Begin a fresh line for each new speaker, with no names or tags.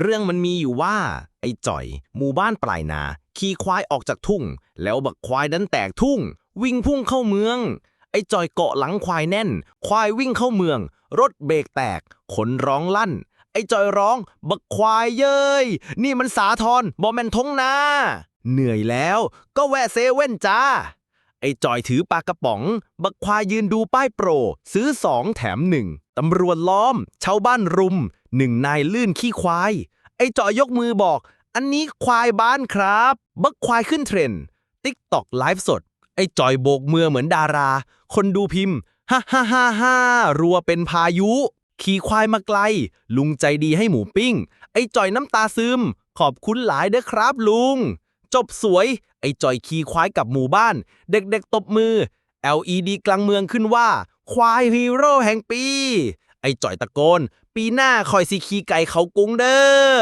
เรื่องมันมีอยู่ว่า ไอ้จ่อย หมู่บ้านปลายนา ขี่ควายออกจากทุ่ง แล้วบักควายนั้นแตกทุ่ง วิ่งพุ่งเข้าเมือง ไอ้จ่อยเกาะหลังควายแน่น ควายวิ่งเข้าเมือง รถเบรกแตก ขนร้องลั่น ไอ้จอยร้อง บักควายเย้ย นี่มันสาทรบอแมนทงนา เหนื่อยแล้ว ก็แวะเซเว่นจ้า ไอ้จอยถือปลากระป๋อง บักควายยืนดูป้ายโปร ซื้อสองแถมหนึ่งตำรวจล้อม ชาวบ้านรุม หนึ่งนายลื่นขี้ควาย ไอ้จอยยกมือบอก อันนี้ควายบ้านครับ บักควายขึ้นเทรนด์ติ๊กตอกไลฟ์สด ไอ้จอยโบกมือเหมือนดารา คนดูพิมพ์ฮ่าฮ่าฮ่าฮ่ารัวเป็นพายุ ขี่ควายมาไกล ลุงใจดีให้หมูปิ้ง ไอ้จอยน้ำตาซึม ขอบคุณหลายเด้อครับลุง จบสวย ไอ้จอยขี่ควายกับหมู่บ้าน เด็กๆตบมือ LED กลางเมืองขึ้นว่า ควายฮีโร่แห่งปี ไอ้จอยตะโกน ปีหน้าคอยสีขี่ไก่เขากรุงเด้อ